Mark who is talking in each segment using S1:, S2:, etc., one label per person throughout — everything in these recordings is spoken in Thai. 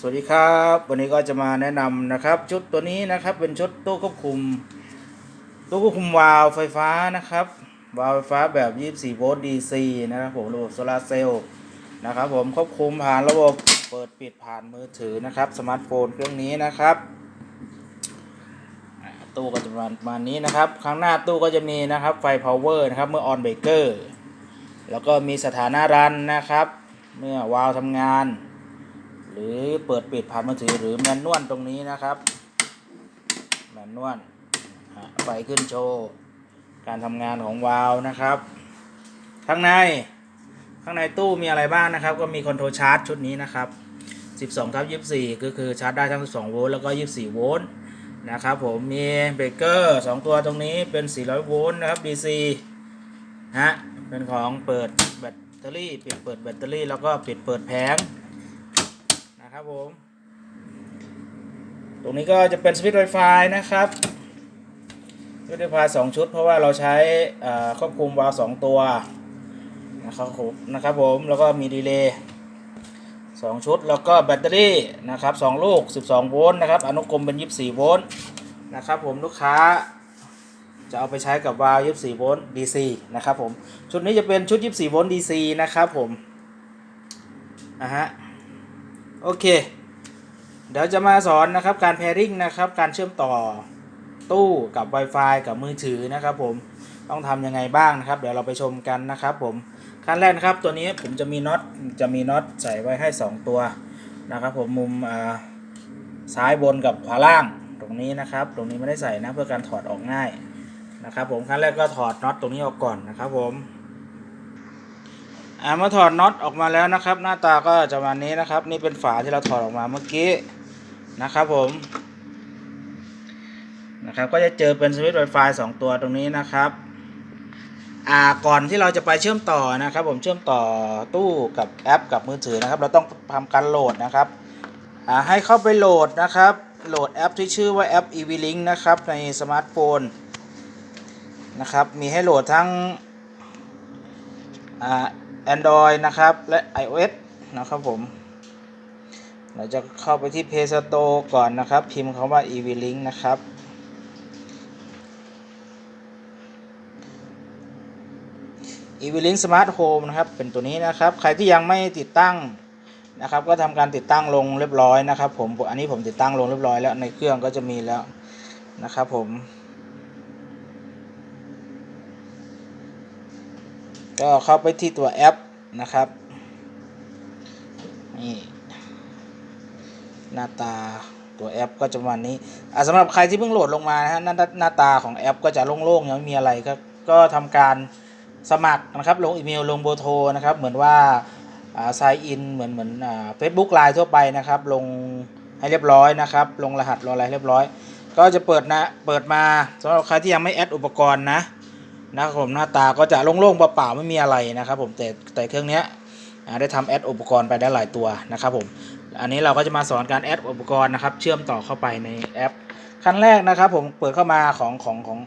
S1: สวัสดีครับ วันนี้ก็จะมาแนะนำนะครับ ชุดตัวนี้นะครับเป็นชุดตู้ควบคุมตู้ควบคุมวาล์วไฟฟ้านะครับวาล์วไฟฟ้าแบบ 24 โวลต์ DC นะครับผมระบบโซลาร์เซลล์นะครับผมควบคุมผ่านระบบเปิดปิดผ่านมือถือนะครับสมาร์ทโฟนเครื่องนี้นะครับตู้ก็จะประมาณนี้นะครับข้างหน้าตู้ก็จะมีนะครับไฟ power นะครับเมื่อ on breaker แล้วก็มีสถานะรันนะครับ เมื่อวาล์วทำงาน หรือเปิดปิดผ่านมือถือหรือแมนนวลตรงนี้นะครับ แมนนวลไฟขึ้นโชว์ การทำงานของวาล์วนะครับ ข้างในข้างในตู้มีอะไรบ้างนะครับ ก็มีคอนโทรลชาร์จชุดนี้นะครับ 12ทับ24 ก็คือชาร์จได้ทั้ง 12 โวลต์แล้วก็ 24 โวลต์นะครับผมมีเบรกเกอร์2ตัวตรงนี้เป็น 400 โวลต์นะครับ DC ฮะเป็นของเปิดแบตเตอรี่ ปิดเปิดแบตเตอรี่แล้วก็ปิดเปิดแผง นะครับผม ตรงนี้ก็จะเป็นสวิตช์ไวไฟนะครับสวิตช์ไวไฟสองชุด เพราะว่าเราใช้ควบคุมวาล์วสองตัวนะครับผมนะครับผมแล้วก็มีดีเลย์สองชุด แล้วก็แบตเตอรี่นะครับสองลูก 12 โวลต์นะครับอนุกรมเป็น 24 โวลต์นะครับผมลูกค้าจะเอาไปใช้กับวาล์ว24 โวลต์ DC นะครับผม ชุดนี้จะเป็นชุด 24 โวลต์ DC นะครับผมนะฮะ โอเค เดี๋ยวจะมาสอนนะครับการ pairing นะครับการเชื่อมต่อตู้กับ Wi-Fi กับมือถือนะครับผมต้องทำยังไงบ้างนะครับ เดี๋ยวเราไปชมกันนะครับผมขั้นแรกนะครับตัวนี้ผมจะมีน็อตจะมีน็อตใส่ไว้ให้ 2 ตัวนะครับผมมุมซ้ายบนกับขวาล่างตรงนี้นะครับ ตรงนี้ไม่ได้ใส่นะเพื่อการถอดออกง่ายนะครับผมขั้นแรกก็ถอดน็อตตรงนี้ออกก่อนนะครับผม อ่าเมื่อถอดน็อตออกมาแล้วนะครับ หน้าตาก็จะประมาณนี้นะครับ นี่เป็นฝาที่เราถอดออกมาเมื่อกี้นะครับผมนะครับก็จะเจอเป็นสวิตช์ Wi-Fi สองตัวตรงนี้นะครับอ่าก่อนที่เราจะไปเชื่อมต่อนะครับ ผมเชื่อมต่อตู้กับแอป กับมือถือนะครับ เราต้องทำการโหลดนะครับอ่าให้เข้าไปโหลดนะครับ โหลดแอปที่ชื่อว่าแอป EV-Link นะครับในสมาร์ทโฟนนะครับมีให้โหลดทั้งอ่า Android นะครับ และ iOS นะครับผม เราจะเข้าไปที่ Play Store ก่อนนะครับ พิมพ์คำว่า EV-Link นะครับ EV-Link Smart Home นะครับ เป็นตัวนี้นะครับ ใครที่ยังไม่ติดตั้งนะครับ ก็ทำการติดตั้งลงเรียบร้อยนะครับ ผม อันนี้ผมติดตั้งลงเรียบร้อยแล้วในเครื่องก็จะมีแล้วนะครับผม ก็เข้าไปที่ตัวแอปนะครับนี่หน้าตาตัวแอปก็จะประมาณนี้อ่าสำหรับใครที่เพิ่งโหลดลงมานะฮะหน้าหน้าตาของแอปก็จะโล่งๆยังไม่มีอะไรก็ก็ทำการสมัครนะครับลงอีเมลลงเบอร์โทรนะครับ เหมือนว่าอ่า sign in เหมือนเหมือนอ่า Facebook Line ทั่วไปนะครับ ลงให้เรียบร้อยนะครับ ลงรหัสลงอะไรเรียบร้อย ก็จะเปิดนะเปิดมาสำหรับใครที่ยังไม่แอดอุปกรณ์นะ นะครับผมหน้าตาก็จะโล่งๆเปล่าๆไม่มีอะไรนะครับผมแต่แต่เครื่องเนี้ยได้ทำแอดอุปกรณ์ไปได้หลายตัวนะครับผมอันนี้เราก็จะมาสอนการแอดอุปกรณ์นะครับ เชื่อมต่อเข้าไปในแอปขั้นแรกนะครับ ผมเปิดเข้ามาของของของ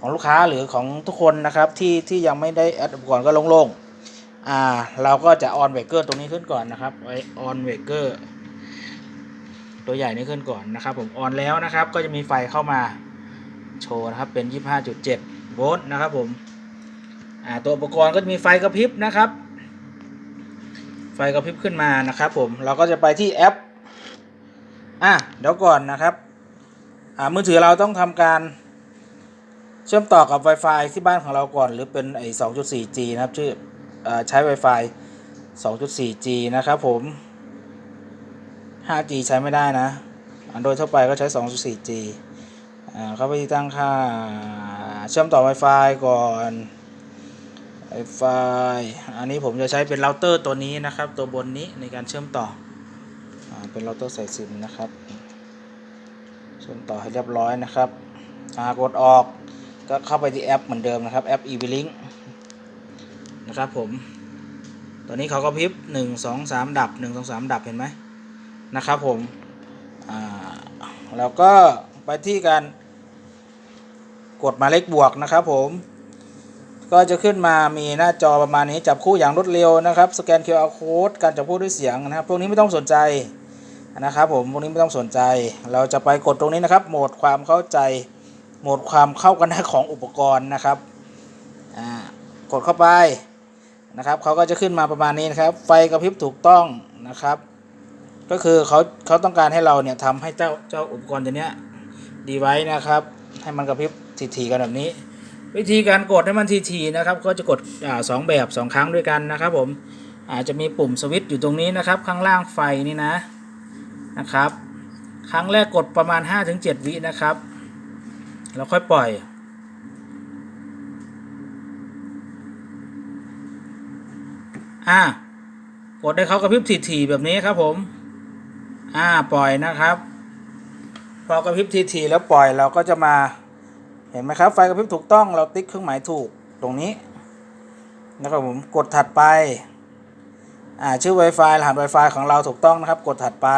S1: ของลูกค้าหรือของทุกคนนะครับที่ที่ยังไม่ได้แอดอุปกรณ์ก็โล่งๆอ่าเราก็จะออนเวกเกอร์ตรงนี้ขึ้นก่อนนะครับไว้ออนเวกเกอร์ตัวใหญ่นี้ขึ้นก่อนนะครับ ผมออนแล้วนะครับ ก็จะมีไฟเข้ามาโชว์นะครับเป็น 25.7 โวลต์นะครับผมอ่าตัวอุปกรณ์ก็จะมีไฟกระพริบนะครับ ไฟกระพริบขึ้นมานะครับผมเราก็จะไปที่แอปอะเดี๋ยวก่อนนะครับอ่ามือถือเราต้องทำการเชื่อมต่อกับ Wi-Fi ที่บ้านของเราก่อน หรือเป็นไอ้ 2.4G นะครับชื่ออใช้ Wi-Fi 2.4G นะครับผม 5G ใช้ไม่ได้นะ โดยทั่วไปก็ใช้ 2.4G เข้าไปที่ตั้งค่า เชื่อมต่อ Wi-Fi ก่อน Wi-Fi อันนี้ผมจะใช้เป็นเราเตอร์ตัวนี้นะครับ ตัวบนนี้ในการเชื่อมต่ออเป็นเราเตอร์ใสายซิมนะครับ เชื่อมต่อให้เรียบร้อยนะครับกดออกก็เข้าไปที่แอปเหมือนเดิมนะครับ แอป e-link นะครับผมตัวนี้เขาก็พิบ1 2 3 ดับ 1 2 3 ดับเห็นไหมนะครับผม แล้วก็ไปที่การ กดหมายเลขบวกนะครับผมก็จะขึ้นมามีหน้าจอประมาณนี้จับคู่อย่างรวดเร็วนะครับ สแกน QR code การจับคู่ด้วยเสียงนะครับ พวกนี้ไม่ต้องสนใจนะครับผมพวกนี้ไม่ต้องสนใจ เราจะไปกดตรงนี้นะครับ โหมดความเข้าใจ โหมดความเข้ากันได้ของอุปกรณ์นะครับอ่ากดเข้าไปนะครับเขาก็จะขึ้นมาประมาณนี้นะครับ ไฟกระพริบถูกต้องนะครับ ก็คือเขาเขาต้องการให้เราเนี่ยทำให้เจ้าเจ้าอุปกรณ์ตัวเนี้ยดีไว้นะครับ ให้มันกระพริบ ทีๆกันแบบนี้ วิธีการกดให้มันทีๆนะครับก็จะกดสองแบบสองครั้งด้วยกันนะครับผมอาจจะมีปุ่มสวิตช์อยู่ตรงนี้นะครับ ข้างล่างไฟนี่นะนะครับ ครั้งแรกกดประมาณ 5-7 วินะครับ แล้วค่อยปล่อยอ่ากดให้เขากระพริบถี่ๆแบบนี้ครับผมอ่าปล่อยนะครับ พอกระพริบทีๆแล้วปล่อยเราก็จะมา ห็นไหมครับ ไฟกระพริบถูกต้องเราติ๊กเครื่องหมายถูกตรงนี้นะครับผมกดถัดไปอ่าชื่อ Wi-Fi รหัส Wi-Fi ของเราถูกต้องนะครับ กดถัดไป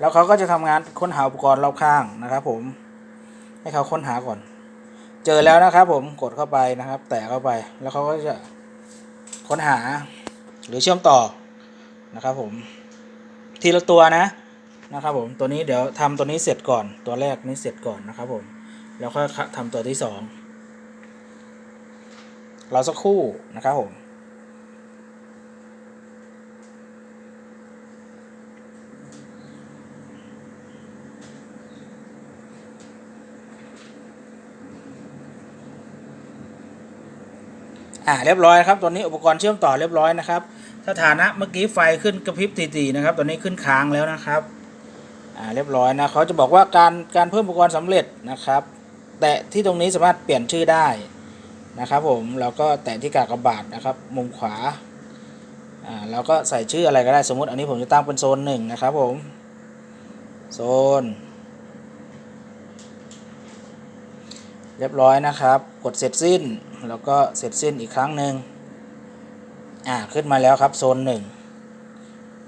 S1: แล้วเขาก็จะทำงานค้นหาอุปกรณ์รอบข้างนะครับ ผม ให้เขาค้นหาก่อน เจอแล้วนะครับ ผมกดเข้าไปนะครับ แตะเข้าไปแล้วเขาก็จะค้นหาหรือเชื่อมต่อนะครับ ผม ทีละตัวนะนะครับ ผมตัวนี้เดี๋ยวทำตัวนี้เสร็จก่อน ตัวแรกนี้เสร็จก่อนนะครับ ผม แล้วค่อยทำตัวที่สองเราสักครู่นะครับผมอ่าเรียบร้อยครับตัวนี้อุปกรณ์เชื่อมต่อเรียบร้อยนะครับ สถานะเมื่อกี้ไฟขึ้นกระพริบตีๆนะครับ ตอนนี้ขึ้นค้างแล้วนะครับ อ่าเรียบร้อยนะเขาจะบอกว่าการการเพิ่มอุปกรณ์สำเร็จนะครับ แตะที่ตรงนี้สามารถเปลี่ยนชื่อได้นะครับผมแล้วก็แตะที่กากบาทนะครับมุมขวาอ่าแล้วก็ใส่ชื่ออะไรก็ได้สมมติอันนี้ผมจะตั้งเป็นโซนหนึ่งนะครับผมโซน เรียบร้อยนะครับ กดเสร็จสิ้นแล้วก็เสร็จสิ้นอีกครั้งหนึ่งอ่าขึ้นมาแล้วครับโซนหนึ่ง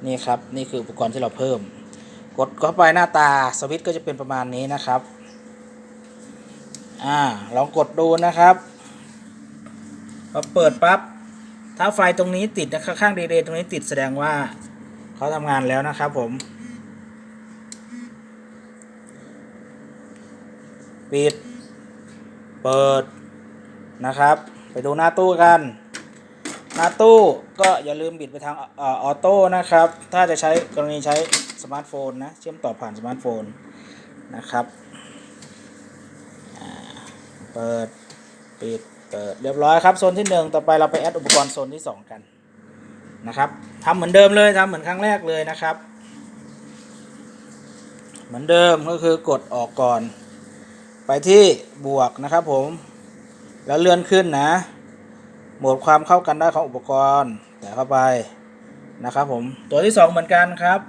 S1: นี่ครับนี่คืออุปกรณ์ที่เราเพิ่ม กดเข้าไปหน้าตาสวิตช์ก็จะเป็นประมาณนี้นะครับ อ่าลองกดดูนะครับพอเปิดปั๊บถ้าไฟตรงนี้ติดนะข้างๆเดย์ตรงนี้ติดแสดงว่าเขาทำงานแล้วนะครับผมปิด เปิดนะครับ ไปดูหน้าตู้กัน หน้าตู้ก็อย่าลืมบิดไปทางออโต้นะครับ ถ้าจะใช้กรณีใช้สมาร์ทโฟนนะ เชื่อมต่อผ่านสมาร์ทโฟนนะครับ เปิด ปิด เปิด เรียบร้อยครับ โซนที่ 1 ต่อไปเราไปแอดอุปกรณ์โซนที่ 2 กันนะครับทำเหมือนเดิมเลยทำเหมือนครั้งแรกเลยนะครับ เหมือนเดิมก็คือกดออกก่อน ไปที่บวกนะครับผม แล้วเลื่อนขึ้นนะโหมดความเข้ากันได้ของอุปกรณ์แต่เข้าไปนะครับผม ตัวที่ 2 เหมือนกันครับ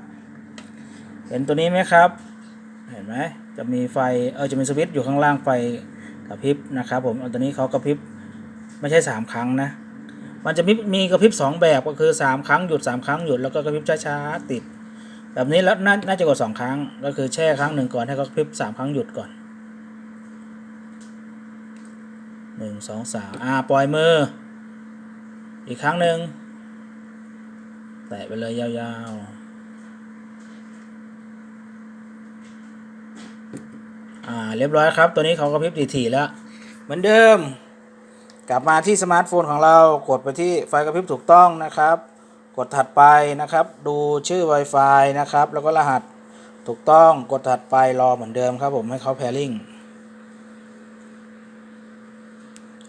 S1: เห็นตัวนี้ไหมครับ เห็นไหมจะมีไฟ เออจะมีสวิตช์อยู่ข้างล่างไฟ กระพริบนะครับผมเอาตัวนี้เขากระพริบไม่ใช่ 3 ครั้งนะ มันจะมีกระพริบ2 แบบก็คือ 3 ครั้งหยุด 3 ครั้งหยุดแล้วก็กระพริบช้าๆติด แบบนี้แล้วน่าน่าจะกด2ครั้ง ก็คือแช่ครั้งหนึ่งก่อนให้เขากระพริบ3 ครั้งหยุดก่อนหนึ่งสองสามอ่าปล่อยมือ อีกครั้งหนึ่งแตะไปเลยยาวๆ อ่าเรียบร้อยครับ ตัวนี้เขากระพริบถี่ๆแล้ว เหมือนเดิม กลับมาที่สมาร์ทโฟนของเรากดไปที่ไฟกระพริบถูกต้องนะครับ กดถัดไปนะครับ ดูชื่อ Wi-Fi นะครับ แล้วก็รหัสถูกต้องกดถัดไปรอเหมือนเดิมครับผมให้เขา pairing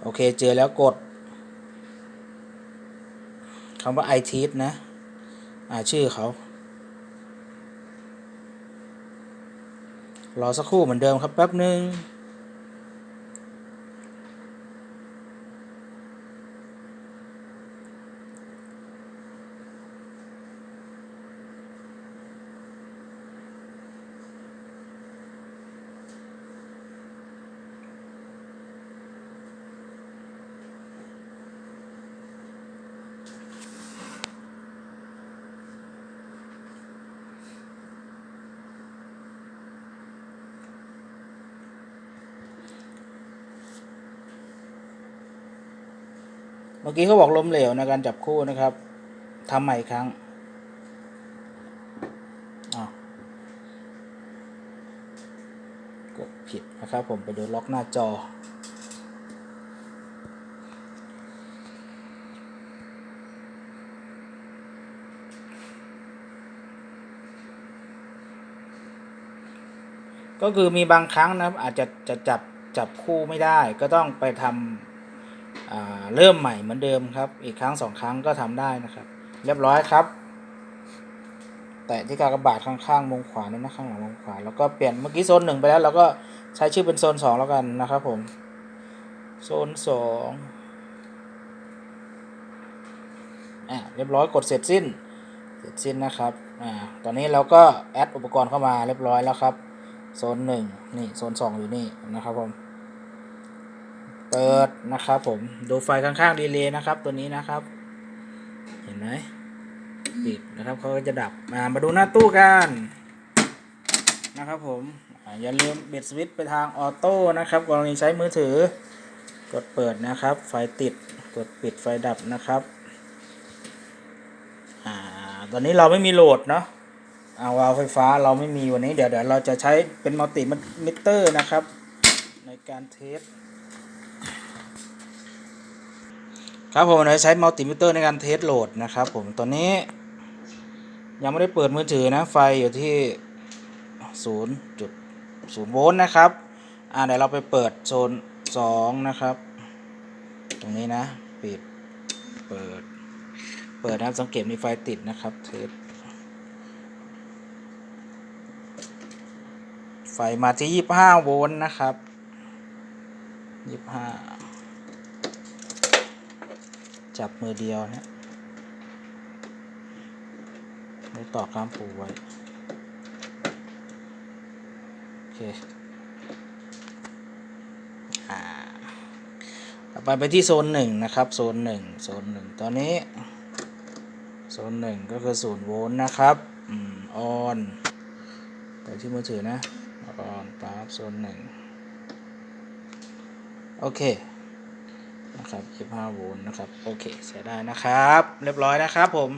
S1: โอเคเจอแล้วกดคำว่า i t นะ อ่าชื่อเขา รอสักครู่เหมือนเดิมครับแป๊บหนึ่ง เมื่อกี้เขาบอกล้มเหลวในการจับคู่นะครับทำใหม่อีกครั้งกดผิดนะครับผมไปดูล็อกหน้าจอ ก็คือมีบางครั้งนะอาจจะจะจับจับคู่ไม่ได้ก็ต้องไปทำ เริ่มใหม่เหมือนเดิมครับ อีกครั้งสองครั้งก็ทำได้นะครับ เรียบร้อยครับ แตะที่กากบาทข้างๆมุมขวานี่นะข้างหลังมุมขวาแล้วก็เปลี่ยนเมื่อกี้โซนหนึ่งไปแล้วเราก็ใช้ชื่อเป็นโซนสองแล้วกันนะครับผม โซนสองอ่าเรียบร้อยกดเสร็จสิ้น เสร็จสิ้นนะครับอ่าตอนนี้เราก็แอดอุปกรณ์เข้ามาเรียบร้อยแล้วครับ โซนหนึ่งนี่โซนสองอยู่นี่นะครับผม เปิดนะครับผมดูไฟข้างๆดีเลย์นะครับ ตัวนี้นะครับ เห็นไหมปิดนะครับเขาก็จะดับมามาดูหน้าตู้กันนะครับผมอย่าลืมเบ็ดสวิตช์ไปทางออโต้นะครับกรณีใช้มือถือกดเปิดนะครับ ไฟติดกดปิดไฟดับนะครับอ่าตอนนี้เราไม่มีโหลดเนาะเอาวาลไฟฟ้าเราไม่มีวันนี้เดี๋ยวเดี๋ยวเราจะใช้เป็นมัลติมิเตอร์นะครับ ในการเทส ครับผมเราใช้มัลติมิเตอร์ในการเทสโหลดนะครับผมตอนนี้ ยังไม่ได้เปิดมือถือนะ ไฟอยู่ที่0.0โวลต์นะครับ อ่าเดี๋ยวเราไปเปิดโซน2นะครับ ตรงนี้นะ ปิด เปิด เปิดนะสังเกตมีไฟติดนะครับ เทสไฟมาที่25โวลต์นะครับ25 จับมือเดียวนะไม่ต่อข้ามปูไว้ โอเคอ่าต่อไปไปที่โซนหนึ่งนะครับ โซนหนึ่งโซนหนึ่งตอนนี้ โซนหนึ่งก็คือศูนย์โวลต์นะครับอืมออนไปที่มือถือนะออนปั๊บโซนหนึ่งโอเค นะครับ25โวลต์นะครับโอเคใช้ได้นะครับ เรียบร้อยนะครับผม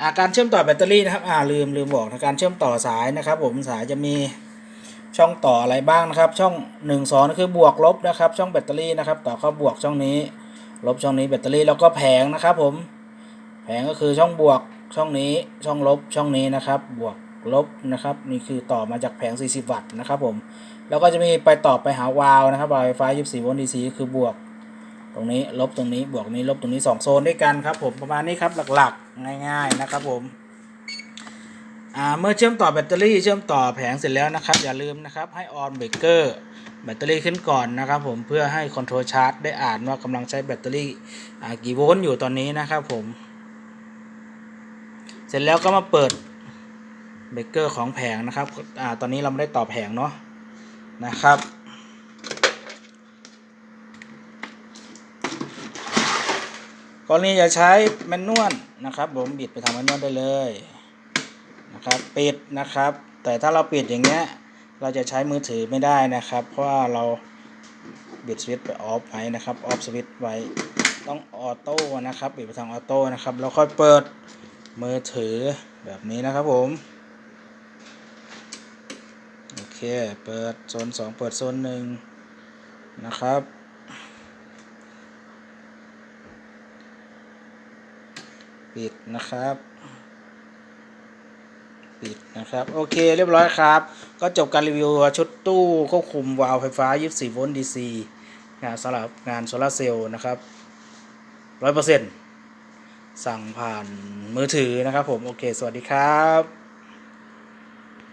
S1: อาการเชื่อมต่อแบตเตอรี่นะครับอ่าลืมลืมบอกนะการเชื่อมต่อสายนะครับ ผมสายจะมีช่องต่ออะไรบ้างนะครับ ช่อง1นั่นคือบวกลบนะครับ ช่องแบตเตอรี่นะครับ ต่อเข้าบวกช่องนี้ ลบช่องนี้แบตเตอรี่แล้วก็แผงนะครับ ผม แผงก็คือช่องบวกช่องนี้ช่องลบช่องนี้นะครับ บวกลบนะครับ นี่คือต่อมาจากแผง 40 วัตต์นะครับ ผม แล้วก็จะมีไปต่อไปหาวาล์วนะครับวาล์วไฟฟ้า 24 โวลต์ DC ก็คือบวก ตรงนี้ลบตรงนี้บวกนี้ลบตรงนี้ 2 โซนด้วยกันครับผมประมาณนี้ครับหลักๆ ง่ายๆนะครับผมเมื่อเชื่อมต่อแบตเตอรี่เชื่อมต่อแผงเสร็จแล้วนะครับ อย่าลืมนะครับให้ออนเบรกเกอร์แบตเตอรี่ขึ้นก่อนนะครับผมเพื่อให้คอนโทรลชาร์จได้อ่านว่ากำลังใช้แบตเตอรี่กี่โวลต์อยู่ตอนนี้นะครับผม เสร็จแล้วก็มาเปิดเบรกเกอร์ของแผงนะครับอตอนนี้เราไม่ได้ต่อแผงเนาะนะครับ กรณีจะใช้แมนนวลนะครับ ผมบิดไปทางแมนนวลได้เลยนะครับปิดนะครับ แต่ถ้าเราปิดอย่างเงี้ยเราจะใช้มือถือไม่ได้นะครับ เพราะว่าเราบิดสวิตช์ไปออฟไว้นะครับออฟสวิตช์ไว้ต้องออโต้นะครับปิดไปทางออโต้นะครับแล้วค่อยเปิดมือถือแบบนี้นะครับผมโอเคเปิดโซน2เปิดโซนหนึ่งนะครับ ปิดนะครับ ปิดนะครับ โอเคเรียบร้อยครับ ก็จบการรีวิวชุดตู้ควบคุมวาล์วไฟฟ้า 24 โวลต์ DC งานสำหรับงานโซลาเซลล์นะครับ 100%สั่งผ่านมือถือนะครับผม โอเค สวัสดีครับ